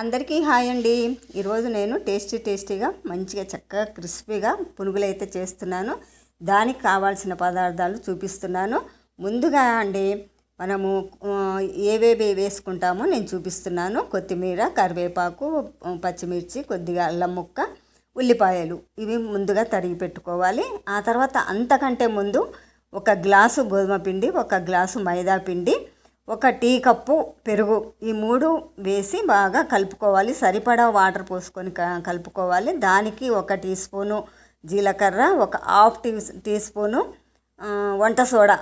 అందరికీ హాయ్ అండి. ఈరోజు నేను టేస్టీ టేస్టీగా మంచిగా చక్కగా క్రిస్పీగా పునుగులు అయితే చేస్తున్నాను. దానికి కావాల్సిన పదార్థాలు చూపిస్తున్నాను. ముందుగా అండి మనము ఏవేవి వేసుకుంటామో నేను చూపిస్తున్నాను. కొత్తిమీర కరివేపాకు పచ్చిమిర్చి కొద్దిగా అల్లం ముక్క ఉల్లిపాయలు. ఇవి ముందుగా తరిగి పెట్టుకోవాలి. ఆ తర్వాత అంతకంటే ముందు ఒక గ్లాసు గోధుమ పిండి ఒక గ్లాసు మైదా పిండి ఒక టీ కప్పు పెరుగు ఈ మూడు వేసి బాగా కలుపుకోవాలి. సరిపడా వాటర్ పోసుకొని కలుపుకోవాలి. దానికి ఒక టీ స్పూను జీలకర్ర ఒక హాఫ్ టీ టీ స్పూను వంట సోడా.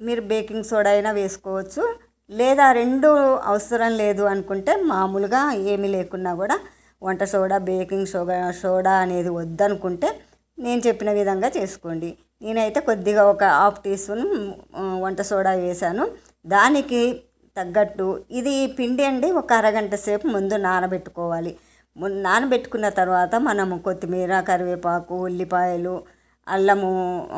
మీరు బేకింగ్ సోడా అయినా వేసుకోవచ్చు. లేదా రెండు అవసరం లేదు అనుకుంటే మామూలుగా ఏమీ లేకున్నా కూడా వంట సోడా బేకింగ్ సోడా సోడా అనేది వద్దనుకుంటే నేను చెప్పిన విధంగా చేసుకోండి. నేనైతే కొద్దిగా ఒక హాఫ్ టీ స్పూన్ వంట సోడా వేశాను. దానికి తగ్గట్టు ఇది పిండి అండి ఒక అరగంట సేపు ముందు నానబెట్టుకోవాలి. నానబెట్టుకున్న తర్వాత మనము కొత్తిమీర కరివేపాకు ఉల్లిపాయలు అల్లము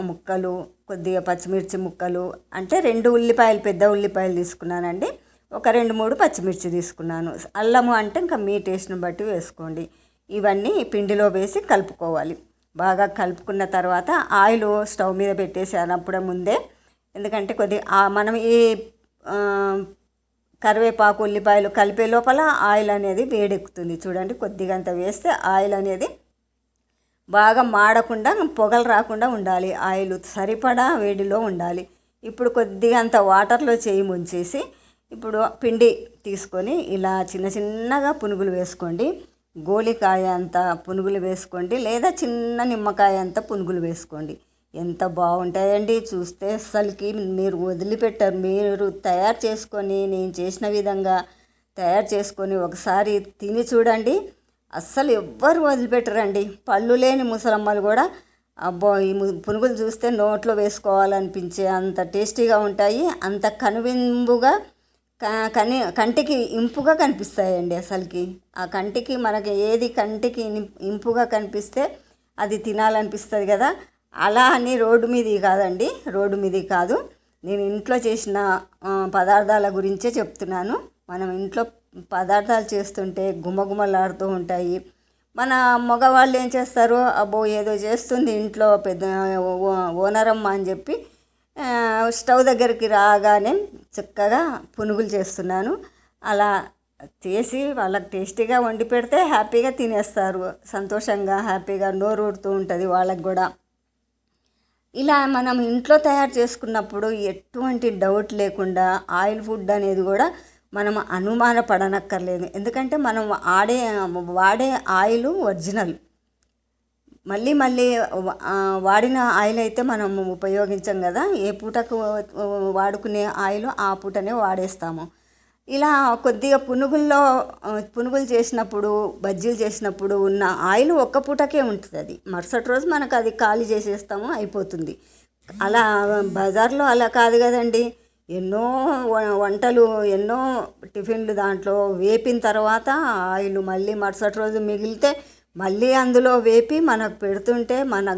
ముక్కలు కొద్దిగా పచ్చిమిర్చి ముక్కలు అంటే రెండు ఉల్లిపాయలు పెద్ద ఉల్లిపాయలు తీసుకున్నానండి. ఒక రెండు మూడు పచ్చిమిర్చి తీసుకున్నాను. అల్లము అంటే ఇంకా మీ టేస్ట్ని బట్టి వేసుకోండి. ఇవన్నీ పిండిలో వేసి కలుపుకోవాలి. బాగా కలుపుకున్న తర్వాత ఆయిల్ స్టవ్ మీద పెట్టేసి అన్నప్పుడే ముందే ఎందుకంటే కొద్ది మనం ఈ కరివేపాకు ఉల్లిపాయలు కలిపే లోపల ఆయిల్ అనేది వేడెక్కుతుంది. చూడండి కొద్దిగా అంత వేస్తే ఆయిల్ అనేది బాగా మాడకుండా పొగలు రాకుండా ఉండాలి. ఆయిల్ సరిపడా వేడిలో ఉండాలి. ఇప్పుడు కొద్దిగా అంత వాటర్లో చేయి ముంచేసి ఇప్పుడు పిండి తీసుకొని ఇలా చిన్న చిన్నగా పునుగులు వేసుకోండి. గోలికాయ అంత పునుగులు వేసుకోండి లేదా చిన్న నిమ్మకాయ అంత పునుగులు వేసుకోండి. ఎంత బాగుంటాయండి. చూస్తే అసలుకి మీరు వదిలిపెట్టారు. మీరు తయారు చేసుకొని నేను చేసిన విధంగా తయారు చేసుకొని ఒకసారి తిని చూడండి. అస్సలు ఎవ్వరు వదిలిపెట్టరండి. పళ్ళు లేని ముసలమ్మలు కూడా అబ్బో ఈ ము- పునుగులు చూస్తే నోట్లో వేసుకోవాలనిపించే అంత టేస్టీగా ఉంటాయి. అంత కనువింపుగా కని కంటికి ఇంపుగా కనిపిస్తాయండి అసలుకి ఆ కంటికి మనకి ఏది కంటికి ఇంపుగా కనిపిస్తే అది తినాలనిపిస్తుంది కదా. అలా అని రోడ్డు మీది కాదండి రోడ్డు మీది కాదు. నేను ఇంట్లో చేసిన పదార్థాల గురించే చెప్తున్నాను. మనం ఇంట్లో పదార్థాలు చేస్తుంటే గుమగుమలాడుతూ ఉంటాయి. మన మగవాళ్ళు ఏం చేస్తారు? అబ్బో ఏదో చేస్తుంది ఇంట్లో పెద్ద ఓ- ఓనరమ్మ అని చెప్పి స్టవ్ దగ్గరికి రాగానే చక్కగా పునుగులు చేస్తున్నాను. అలా చేసి వాళ్ళకి టేస్టీగా వండి పెడితే హ్యాపీగా తినేస్తారు. సంతోషంగా హ్యాపీగా నోరు ఊడుతూ ఉంటుంది వాళ్ళకి కూడా. ఇలా మనం ఇంట్లో తయారు చేసుకున్నప్పుడు ఎటువంటి డౌట్ లేకుండా ఆయిల్ ఫుడ్ అనేది కూడా మనం అనుమాన పడనక్కర్లేదు. ఎందుకంటే మనం ఆడే వాడే ఆయిల్ ఒరిజినల్. మళ్ళీ మళ్ళీ వాడిన ఆయిల్ అయితే మనం ఉపయోగించం కదా. ఏ పూటకు వాడుకునే ఆయిల్ ఆ పూటనే వాడేస్తాము. ఇలా కొద్దిగా పునుగుల్లో పునుగులు చేసినప్పుడు బజ్జీలు చేసినప్పుడు ఉన్న ఆయిల్ ఒక్క పూటకే ఉంటుంది అది. మరుసటి రోజు మనకు అది ఖాళీ చేసేస్తాము అయిపోతుంది. అలా బజార్లో అలా కాదు కదండి. ఎన్నో వంటలు ఎన్నో టిఫిన్లు దాంట్లో వేపిన తర్వాత ఆయిల్ మళ్ళీ మరుసటి రోజు మిగిలితే మళ్ళీ అందులో వేపి మనకు పెడుతుంటే మన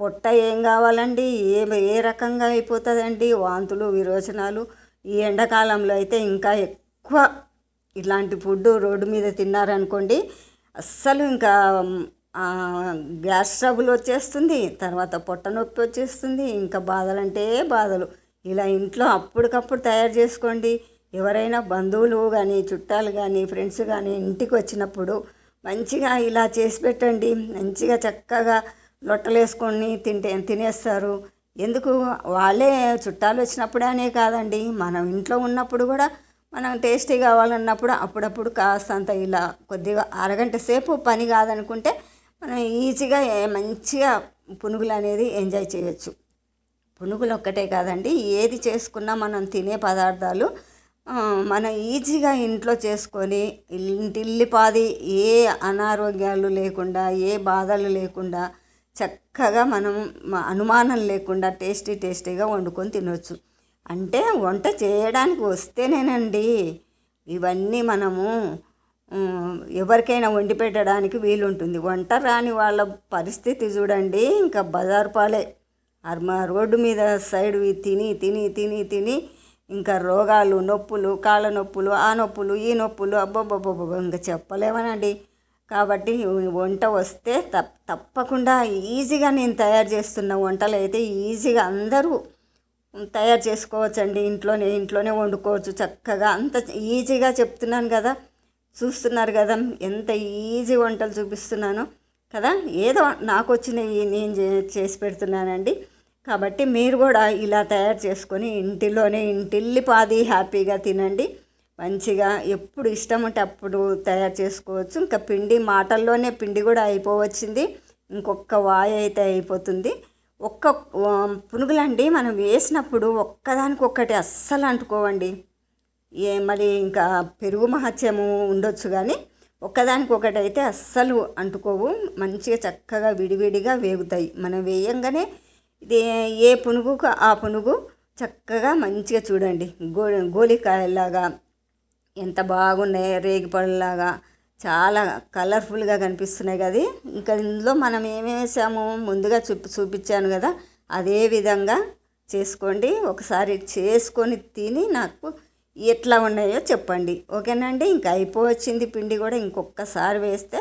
పొట్ట ఏం కావాలండి? ఏ ఏ రకంగా అయిపోతుందండి? వాంతులు విరోచనాలు ఈ ఎండాకాలంలో అయితే ఇంకా ఎక్కువ ఇలాంటి ఫుడ్ రోడ్డు మీద తిన్నారనుకోండి అస్సలు ఇంకా గ్యాస్ ట్రబుల్ వచ్చేస్తుంది తర్వాత పొట్ట నొప్పి వచ్చేస్తుంది ఇంకా బాధలంటే బాధలు. ఇలా ఇంట్లో అప్పటికప్పుడు తయారు చేసుకోండి. ఎవరైనా బంధువులు కానీ చుట్టాలు కానీ ఫ్రెండ్స్ కానీ ఇంటికి వచ్చినప్పుడు మంచిగా ఇలా చేసి పెట్టండి. మంచిగా చక్కగా లొట్టలేసుకొని తింటే తినేస్తారు. ఎందుకు? వాళ్ళే చుట్టాలు వచ్చినప్పుడే అనే కాదండి. మనం ఇంట్లో ఉన్నప్పుడు కూడా మనం టేస్టీ కావాలన్నప్పుడు అప్పుడప్పుడు కాస్తంత ఇలా కొద్దిగా అరగంట సేపు పని కాదనుకుంటే మనం ఈజీగా మంచిగా పునుగులు అనేది ఎంజాయ్ చేయొచ్చు. పునుగులు ఒక్కటే కాదండి. ఏది చేసుకున్నా మనం తినే పదార్థాలు మనం ఈజీగా ఇంట్లో చేసుకొని ఇంటిల్లిపాది ఏ అనారోగ్యాలు లేకుండా ఏ బాధలు లేకుండా చక్కగా మనం అనుమానం లేకుండా టేస్టీ టేస్టీగా వండుకొని తినొచ్చు. అంటే వంట చేయడానికి వస్తేనేనండి ఇవన్నీ మనము ఎవరికైనా వండి పెట్టడానికి వీలుంటుంది. వంట రాని వాళ్ళ పరిస్థితి చూడండి ఇంకా బజారు పాలే. అర్మ రోడ్డు మీద సైడ్ తిని తిని తిని తిని ఇంకా రోగాలు నొప్పులు కాళ్ళ నొప్పులు ఆ నొప్పులు ఈ నొప్పులు అబ్బబ్బబ్బబ్బ ఇంకా చెప్పలేమనండి. కాబట్టి వంట వస్తే తప్ తప్పకుండా ఈజీగా నేను తయారు చేస్తున్న వంటలు అయితే ఈజీగా అందరూ తయారు చేసుకోవచ్చండి. ఇంట్లోనే ఇంట్లోనే వండుకోవచ్చు చక్కగా. అంత ఈజీగా చెప్తున్నాను కదా. చూస్తున్నారు కదా ఎంత ఈజీ వంటలు చూపిస్తున్నాను కదా. ఏదో నాకు వచ్చినవి నేను చేసి పెడుతున్నానండి. కాబట్టి మీరు కూడా ఇలా తయారు చేసుకొని ఇంటిలోనే ఇంటిల్లి పాది హ్యాపీగా తినండి. మంచిగా ఎప్పుడు ఇష్టం ఉంటే అప్పుడు తయారు చేసుకోవచ్చు. ఇంకా పిండి మాటల్లోనే పిండి కూడా అయిపోవచ్చింది. ఇంకొక వాయి అయితే అయిపోతుంది. ఒక్క పునుగులండి మనం వేసినప్పుడు ఒక్కదానికొక్కటి అస్సలు అంటుకోవండి. ఏ మరి ఇంకా పెరుగు మహత్యము ఉండొచ్చు కానీ ఒక్కదానికొకటి అయితే అస్సలు అంటుకోవు. మంచిగా చక్కగా విడివిడిగా వేగుతాయి. మనం వేయంగానే ఇది ఏ పునుగు ఆ పునుగు చక్కగా మంచిగా చూడండి. గో గోలికాయలాగా ఎంత బాగున్నాయి రేగిపళ్ళలాగా చాలా కలర్ఫుల్గా కనిపిస్తున్నాయి కదా ఇంకా ఇందులో మనం ఏమేసాము ముందుగా చూపి చూపించాను కదా. అదే విధంగా చేసుకోండి. ఒకసారి చేసుకొని తిని నాకు ఎట్లా ఉన్నాయో చెప్పండి. ఓకేనండి ఇంకా అయిపోవచ్చింది పిండి కూడా ఇంకొకసారి వేస్తే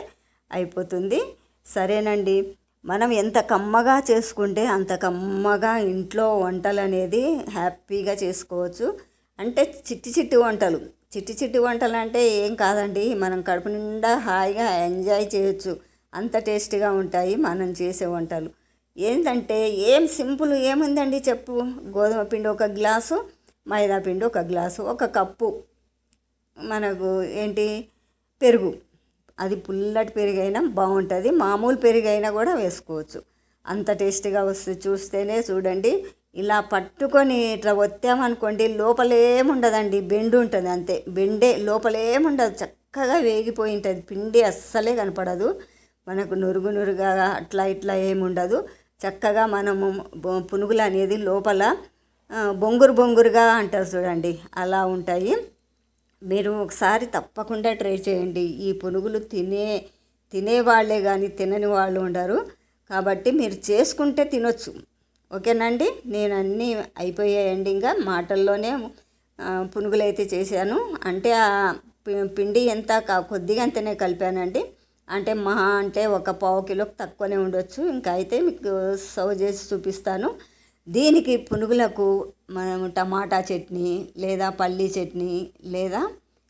అయిపోతుంది. సరేనండి. మనం ఎంత కమ్మగా చేసుకుంటే అంత కమ్మగా ఇంట్లో వంటలు అనేది హ్యాపీగా చేసుకోవచ్చు. అంటే చిట్టి చిట్టి వంటలు. చిట్టి చిట్టి వంటలు అంటే ఏం కాదండి. మనం కడుపు నిండా హాయిగా ఎంజాయ్ చేయొచ్చు. అంత టేస్టీగా ఉంటాయి మనం చేసే వంటలు. ఏంటంటే ఏం సింపుల్ ఏముందండి చెప్పు? గోధుమ పిండి ఒక గ్లాసు మైదా పిండి ఒక గ్లాసు ఒక కప్పు. మనకు ఏంటి? పెరుగు. అది పుల్లటి పెరుగైనా బాగుంటుంది. మామూలు పెరుగైనా కూడా వేసుకోవచ్చు. అంత టేస్టీగా వస్తుంది. చూస్తేనే చూడండి. ఇలా పట్టుకొని ఇట్లా వచ్చామనుకోండి లోపలేముండదండి బెండు ఉంటుంది అంతే. బెండే లోపలేముండదు చక్కగా వేగిపోయి ఉంటుంది. పిండి అస్సలే కనపడదు. మనకు నురుగు నురుగా అట్లా ఇట్లా ఏముండదు. చక్కగా మనము పునుగులు అనేది లోపల బొంగురు బొంగురుగా అంటారు చూడండి అలా ఉంటాయి. మీరు ఒకసారి తప్పకుండా ట్రై చేయండి. ఈ పునుగులు తినే తినేవాళ్ళే కానీ తినని వాళ్ళు ఉండరు. కాబట్టి మీరు చేసుకుంటే తినొచ్చు. ఓకేనండి? నేను అన్నీ అయిపోయాయండి ఇంకా. మాటల్లోనే పునుగులు అయితే చేశాను. అంటే ఆ పిండి ఎంత కొద్దిగా అంతనే కలిపానండి. అంటే మహా అంటే ఒక పావు కిలోకి తక్కువనే ఉండొచ్చు. ఇంకా అయితే మీకు సర్వ్ చేసి చూపిస్తాను. దీనికి పునుగులకు మనం టమాటా చట్నీ లేదా పల్లీ చట్నీ లేదా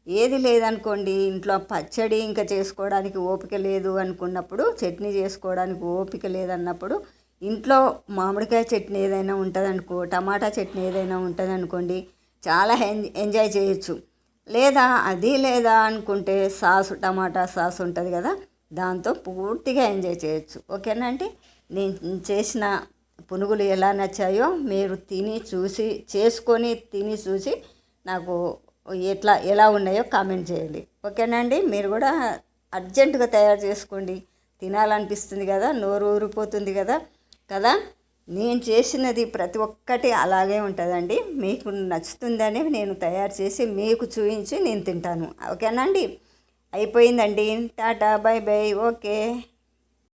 ఏది లేదనుకోండి ఇంట్లో పచ్చడి ఇంకా చేసుకోవడానికి ఓపిక లేదు అనుకున్నప్పుడు చట్నీ చేసుకోవడానికి ఓపిక లేదన్నప్పుడు ఇంట్లో మామిడికాయ చట్నీ ఏదైనా ఉంటుందనుకో టమాటా చట్నీ ఏదైనా ఉంటుందనుకోండి చాలా ఎంజాయ్ చేయొచ్చు. లేదా అది లేదా అనుకుంటే సాసు టమాటా సాస్ ఉంటుంది కదా దాంతో పూర్తిగా ఎంజాయ్ చేయొచ్చు. ఓకేనా అండి? నేను చేసిన పునుగులు ఎలా నచ్చాయో మీరు తిని చూసి చేసుకొని తిని చూసి నాకు ఎట్లా ఎలా ఉన్నాయో కామెంట్ చేయండి. ఓకేనండి మీరు కూడా అర్జెంటుగా తయారు చేసుకోండి. తినాలనిపిస్తుంది కదా నోరు ఊరిపోతుంది కదా కదా? నేను చేసినది ప్రతి ఒక్కటి అలాగే ఉంటుందండి. మీకు నచ్చుతుందని నేను తయారు చేసి మీకు చూపించి నేను తింటాను. ఓకేనా అండి? అయిపోయిందండి. Tata bye bye. ఓకే.